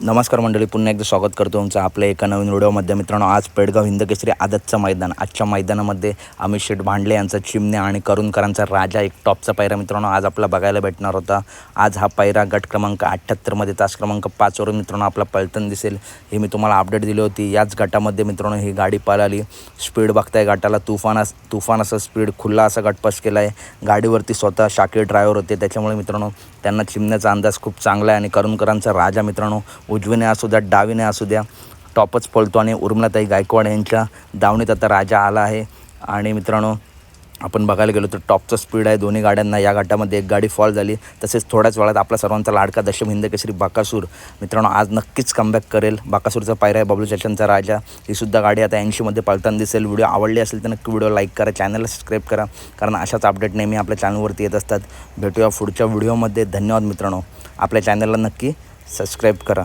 नमस्कार मंडळी पुन्हा एकदा स्वागत करतो तुमचं आपल्या एका नवीन व्हिडिओमध्ये मित्रांनो आज पेडगाव हिंदकेसरी आदतचं मैदान. आजच्या मैदानामध्ये अमित शेठ भांडले यांचा चिमण्या आणि करुणकरांचा राजा एक टॉपचा पायरा. मित्रांनो आज आपला बघायला भेटणार होता. आज हा पायरा गट क्रमांक अठ्ठ्याहत्तरमध्ये तास क्रमांक पाचवरून मित्रांनो आपला पलटण दिसेल. हे मी तुम्हाला अपडेट दिली होती. याच गटामध्ये मित्रांनो ही गाडी पळाली. स्पीड बघताय गटाला तुफान अस तुफान असं स्पीड खुल्ला असा गटपास केला आहे गाडीवरती स्वतः शाकीर ड्रायव्हर होते. त्याच्यामुळे मित्रांनो त्यांना चिमण्याचा अंदाज खूप चांगला आहे आणि करुणकरांचा राजा मित्रांनो उजवीने असू द्या डावीने असू द्या. टॉपच पळतो आणि उर्मिलाताई गायकवाड यांच्या दावणीत आता राजा आला आहे. आणि मित्रांनो आपण बघायला गेलो तर टॉपचं स्पीड आहे. दोन्ही गाड्यांना या गटामध्ये एक गाडी फॉल झाली. तसेच थोड्याच वेळात आपला सर्वांचा लाडका दशम हिंद केसरी बाकासूर. मित्रांनो आज नक्कीच कमबॅक करेल. बाकासूरचा पायरा आहे बबलू चॅचनचा राजा. ही सुद्धा गाडी आता ऐंशीमध्ये पळताना दिसेल. व्हिडिओ आवडली असेल तर नक्की व्हिडिओ लाईक करा. चॅनलला सबस्क्राईब करा. कारण अशाच अपडेट नेहमी आपल्या चॅनलवरती येत असतात. भेटूया पुढच्या व्हिडिओमध्ये धन्यवाद मित्रांनो. आपल्या चॅनलला नक्की सबस्क्राईब करा.